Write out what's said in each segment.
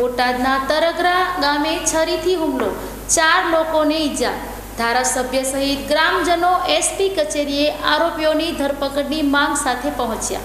બોટાદના તરગરા ગામે છરીથી હુમલો. ચાર લોકોને ઈજા. ધારાસભ્ય સહિત ગ્રામજનો એસપી કચેરીએ આરોપીઓની ધરપકડની માંગ સાથે પહોંચ્યા.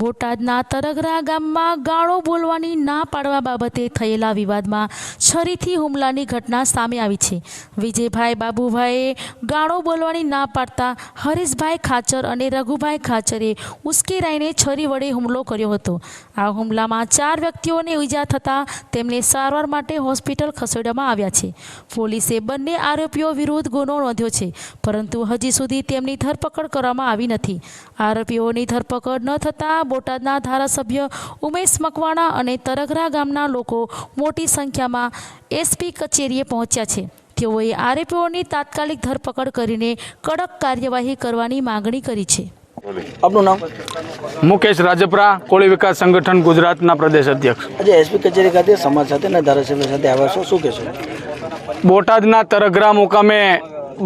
બોટાદના તરગરા ગામમાં ગાળો બોલવાની ના પાડવા બાબતે થયેલા વિવાદમાં છરીથી હુમલાની ઘટના સામે આવી છે. વિજયભાઈ બાબુભાઈએ ગાળો બોલવાની ના પાડતા હરીશભાઈ ખાચર અને રઘુભાઈ ખાચરે ઉશ્કેરાઈને છરી વડે હુમલો કર્યો હતો. આ હુમલામાં ચાર વ્યક્તિઓને ઈજા થતાં તેમને સારવાર માટે હોસ્પિટલ ખસેડવામાં આવ્યા છે. પોલીસે બંને આરોપીઓ વિરુદ્ધ ગુનો નોંધ્યો છે, પરંતુ હજી સુધી તેમની ધરપકડ કરવામાં આવી નથી. આરોપીઓની ધરપકડ ન થતાં બોટાદના ધારાસભ્ય ઉમેશ મકવાણા અને તરઘરા ગામના લોકો મોટી સંખ્યામાં એસપી કચેરીએ પહોંચ્યા છે. તેઓએ આરોપીઓની તાત્કાલિક ધરપકડ કરીને કડક કાર્યવાહી કરવાની માંગણી કરી છે. આપનું નામ? મુકેશ રાજપરા કોળી વિકાસ સંગઠન ગુજરાતના પ્રદેશ અધ્યક્ષ. આજે એસપી કચેરી ખાતે સમાજ સાથે અને ધારાસભ્ય સાથે આવ્યા છો શું કહેશો? બોટાદના તરગરા મુકામે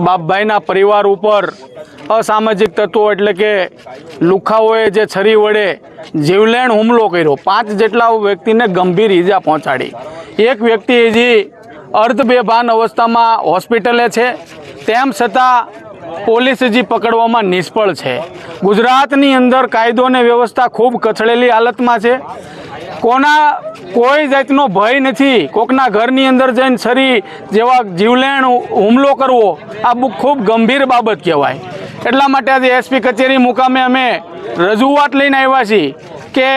બાપભાઈના પરિવાર ઉપર અસામાજિક તત્વો એટલે કે લુખાઓએ જે છરી વડે જીવલેણ હુમલો કર્યો, પાંચ જેટલા વ્યક્તિને ગંભીર ઈજા પહોંચાડી. એક વ્યક્તિ હજી અર્ધ બેભાન અવસ્થામાં હોસ્પિટલે છે, તેમ છતાં પોલીસ હજી પકડવામાં નિષ્ફળ છે. ગુજરાતની અંદર કાયદો અને વ્યવસ્થા ખૂબ કથળેલી હાલતમાં છે. કોના, કોઈ જાતનો ભય નથી. કોકના ઘરની અંદર જઈને છરી જેવા જીવલેણ હુમલો કરવો, આ ખૂબ ગંભીર બાબત કહેવાય. એટલા માટે આજે એસપી કચેરી મુકામે અમે રજૂઆત લઈને આવ્યા છીએ. કે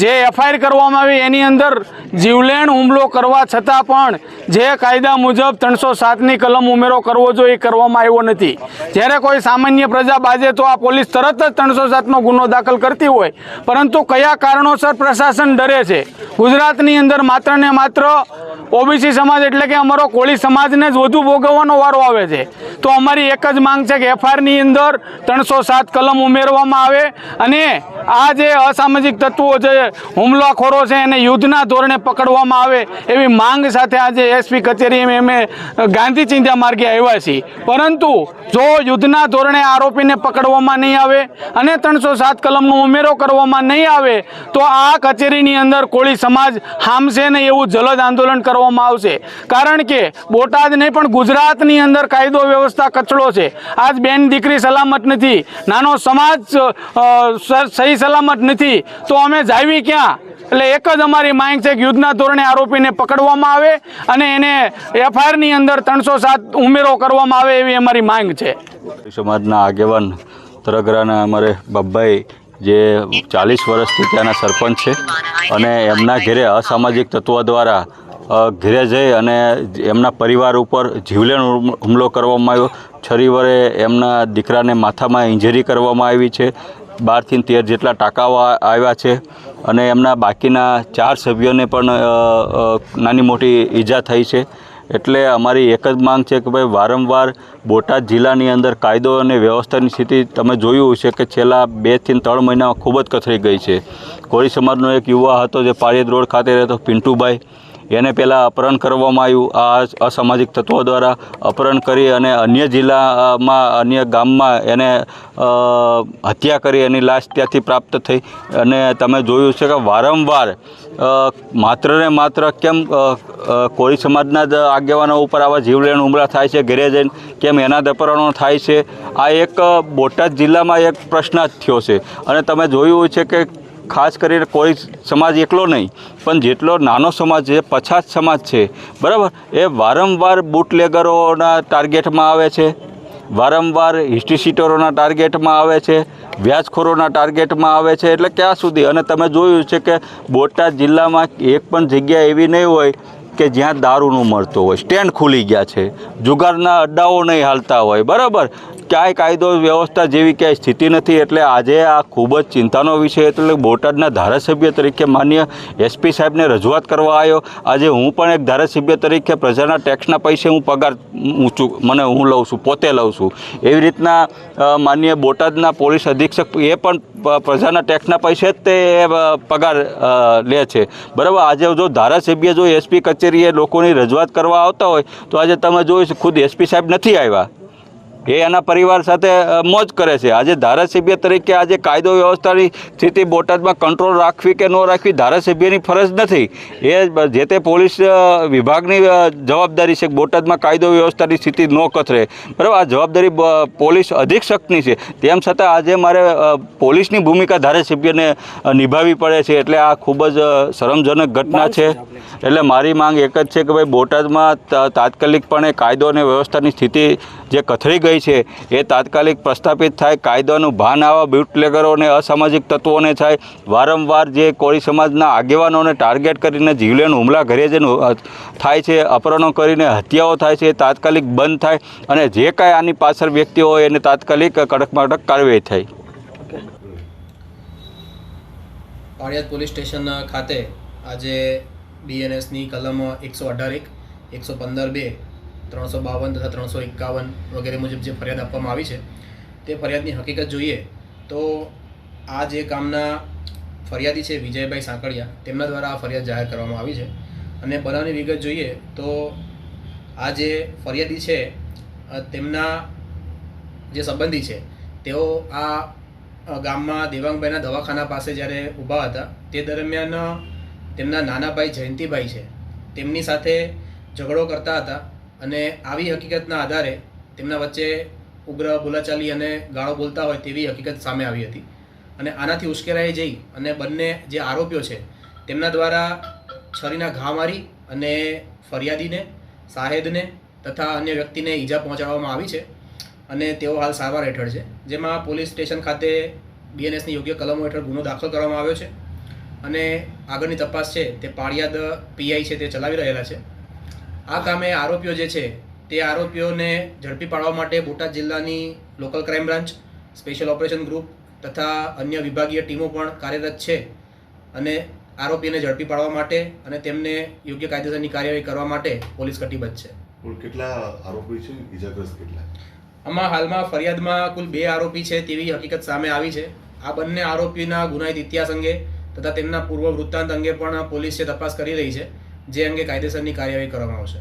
જે એફઆઈઆર કરવામાં આવી એની અંદર જીવલેણ હુમલો કરવા છતાં પણ જે કાયદા મુજબ ત્રણસો સાતની કલમ ઉમેરો કરવો જોઈએ એ કરવામાં આવ્યો નથી. જ્યારે કોઈ સામાન્ય પ્રજા બાજે તો આ પોલીસ તરત જ ત્રણસો સાતનો ગુનો દાખલ કરતી હોય. પરંતુ કયા કારણોસર પ્રશાસન ડરે છે? ગુજરાતની અંદર માત્ર ને માત્ર ઓબીસી સમાજ એટલે કે અમારો કોળી સમાજને જ વધુ ભોગવવાનો વારો આવે છે. તો અમારી એક જ માંગ છે કે એફઆઈઆરની અંદર ત્રણસો સાત કલમ ઉમેરવામાં આવે અને આ જે અસામાજિક તત્વો છે, હુમલાખોરો છે, એને યુદ્ધના ધોરણે પકડવામાં આવે એવી માંગ સાથે આજે એસપી કચેરી અમે ગાંધી ચિંતા માર્ગે આવ્યા છીએ. પરંતુ જો યુદ્ધના ધોરણે આરોપીને પકડવામાં નહીં આવે અને ત્રણસો સાત કલમનો ઉમેરો કરવામાં નહીં આવે, તો આ કચેરીની અંદર કોળી સમાજ હામશે ને એવું જલદ આંદોલન કરવામાં આવશે. કારણ કે બોટાદ નહીં, પણ ગુજરાતની અંદર કાયદો વ્યવસ્થા કચડો છે. આજ બેન દીકરી સલામત નથી. નાનો સમાજ સહી સલામત નથી. તો અમે જાવી ક્યાં? એટલે એક જ અમારી માંગ છે કે યુદ્ધના ધોરણે આરોપીને પકડવામાં આવે અને એને એફઆઈઆરની અંદર ત્રણસો સાત ઉમેરો કરવામાં આવે એવી અમારી માંગ છે. સમાજના આગેવાન તરગરાના અમારે બાબાઈ જે ચાલીસ વર્ષથી ત્યાંના સરપંચ છે અને એમના ઘેરે અસામાજિક તત્વો દ્વારા ઘેરે જઈ અને એમના પરિવાર ઉપર જીવલેણ હુમલો કરવામાં આવ્યો. છરી વડે એમના દીકરાને માથામાં ઇન્જરી કરવામાં આવી છે. બારથી તેર જેટલા ટાંકાઓ આવ્યા છે અને એમના બાકીના ચાર સભ્યોને પણ નાની મોટી ઈજા થઈ છે. એટલે અમારી એક જ માંગ છે કે ભાઈ વારંવાર બોટાદ જિલ્લાની અંદર કાયદો અને વ્યવસ્થાની સ્થિતિ તમે જોયું હશે કે છેલ્લા બેથી ત્રણ મહિનામાં ખૂબ જ કથળી ગઈ છે. કોળી સમાજનો એક યુવા હતો જે પાળિયદ રોડ ખાતે રહેતો પિન્ટુભાઈ. એને પહેલાં અપહરણ કરવામાં આવ્યું. આ અસામાજિક તત્વો દ્વારા અપહરણ કરી અને અન્ય જિલ્લામાં, અન્ય ગામમાં એને હત્યા કરી એની લાશ ત્યાંથી પ્રાપ્ત થઈ. અને તમે જોયું છે કે વારંવાર માત્ર ને માત્ર કેમ કોળી સમાજના જ આગેવાનો ઉપર આવા જીવલેણ હુમલા થાય છે, ઘરે જઈને કેમ એના જ અપહરણો થાય છે? આ એક બોટાદ જિલ્લામાં એક પ્રશ્ન જ થયો છે. અને તમે જોયું છે કે ખાસ કરીને કોઈ સમાજ એકલો નહીં, પણ જેટલો નાનો સમાજ છે, પછાત સમાજ છે, બરાબર? એ વારંવાર બુટલેગરોના ટાર્ગેટમાં આવે છે, વારંવાર હિસ્ટ્રી સીટરોના ટાર્ગેટમાં આવે છે, વ્યાજખોરોના ટાર્ગેટમાં આવે છે, એટલે ક્યાં સુધી? અને તમે જોયું છે કે બોટાદ જિલ્લામાં એક પણ જગ્યા એવી નહીં હોય કે જ્યાં દારૂનું મળતું હોય, સ્ટેન્ડ ખુલી ગયા છે, જુગારના અડ્ડાઓ નહીં હાલતા હોય, બરાબર? ક્યાંય કાયદો વ્યવસ્થા જેવી ક્યાંય સ્થિતિ નથી, એટલે આજે આ ખૂબ જ ચિંતાનો વિષય, એટલે બોટાદના ધારાસભ્ય તરીકે માન્ય એસપી સાહેબને રજૂઆત કરવા આવ્યો. આજે હું પણ એક ધારાસભ્ય તરીકે પ્રજાના ટેક્સના પૈસે હું પગાર ઊંચું મને હું લઉં છું, પોતે લઉં છું. એવી રીતના માન્ય બોટાદના પોલીસ અધિક્ષક એ પણ પ્રજાના ટેક્સના પૈસે જ તે પગાર લે છે. બરાબર? આજે જો ધારાસભ્ય, જો એસપી કચેરીએ લોકોની રજૂઆત કરવા આવતા હોય, તો આજે તમે જોઈશ ખુદ એસપી સાહેબ નથી આવ્યા. એ એના પરિવાર સાથે મોજ કરે છે. આજે ધારાસભ્ય તરીકે આજે કાયદો વ્યવસ્થાની સ્થિતિ બોટાદમાં કંટ્રોલ રાખવી કે ન રાખવી ધારાસભ્યની ફરજ નથી. એ જે તે પોલીસ વિભાગની જવાબદારી છે બોટાદમાં કાયદો વ્યવસ્થાની સ્થિતિ ન કથરે. બરાબર, આ જવાબદારી પોલીસ અધિક્ષકની છે. તેમ છતાં આજે મારે પોલીસની ભૂમિકા ધારાસભ્યને નિભાવવી પડે છે એટલે આ ખૂબ જ શરમજનક ઘટના છે. એટલે મારી માંગ એક જ છે કે ભાઈ બોટાદમાં તાત્કાલિકપણે કાયદો અને વ્યવસ્થાની સ્થિતિ જે કથળી ગઈ છે. એ તાત્કાલિક પ્રસ્થાપિત થાય, કાયદાનું ભાન આવા બ્યુટલેગરોને અસામાજિક તત્વોને થાય. વારંવાર જે કોળી સમાજના આગેવાનોને ટાર્ગેટ કરીને જીવલેણ હુમલા ઘરે જે થાય છે, અપહરણો કરીને હત્યાઓ થાય છે, એ તાત્કાલિક બંધ થાય અને જે કાંઈ આની પાછળ વ્યક્તિઓ હોય એને તાત્કાલિક કડકમાં કડક કાર્યવાહી થાય. પાળિયાદ પોલીસ સ્ટેશન ખાતે આજે બીએનએસની કલમ એકસો અઢાર એક, એકસો પંદર બે ત્રણસો બાવન તથા ત્રણસો એકાવન વગેરે મુજબ જે ફરિયાદ આપવામાં આવી છે, તે ફરિયાદની હકીકત જોઈએ તો આ જે કામના ફરિયાદી છે વિજયભાઈ સાંકળિયા તેમના દ્વારા આ ફરિયાદ જાહેર કરવામાં આવી છે. અને બનાવની વિગત જોઈએ તો આ જે ફરિયાદી છે તેમના જે સંબંધી છે, તેઓ આ ગામમાં દેવાંગભાઈના દવાખાના પાસે જ્યારે ઊભા હતા, તે દરમિયાન તેમના નાના ભાઈ જયંતિભાઈ છે. તેમની સાથે ઝઘડો કરતા હતા. અને આવી હકીકતના આધારે તેમના વચ્ચે ઉગ્ર બોલાચાલી અને ગાળો બોલતા હોય તેવી હકીકત સામે આવી હતી. અને આનાથી ઉશ્કેરાઈ જઈ અને બંને જે આરોપીઓ છે, તેમના દ્વારા છરીના ઘા મારી અને ફરિયાદીને સાહેદને તથા અન્ય વ્યક્તિને ઈજા પહોંચાડવામાં આવી છે અને તેઓ હાલ સારવાર હેઠળ છે, જેમાં પોલીસ સ્ટેશન ખાતે બીએનએસની યોગ્ય કલમો હેઠળ ગુનો દાખલ કરવામાં આવ્યો છે. અને આગળની તપાસ છે, તે પાળિયાદ પીઆઈ છે, તે ચલાવી રહેલા છે. આ કામે આરોપીઓ જે છે તે આરોપીઓને ઝડપી પાડવા માટે બોટાદ જિલ્લાની local crime branch special operation group તથા અન્ય વિભાગીય ટીમો પણ કાર્યરત છે અને આરોપીને ઝડપી પાડવા માટે અને તેમને યોગ્ય કાયદેસરની કાર્યવાહી કરવા માટે પોલીસ કટિબદ્ધ છે. કુલ કેટલા આરોપી છે? ઇજાગ્રસ્ત કેટલા? આમાં હાલમાં ફરિયાદમાં કુલ બે આરોપી છે તેવી હકીકત સામે આવી છે. આ બંને આરોપીના ગુનાહિત ઇતિહાસ અંગે તથા તેમના પૂર્વ વૃત્તાંત અંગે પણ પોલીસ છે તપાસ કરી રહી છે. જે અંગે કાયદેસરની કાર્યવાહી કરવામાં આવશે.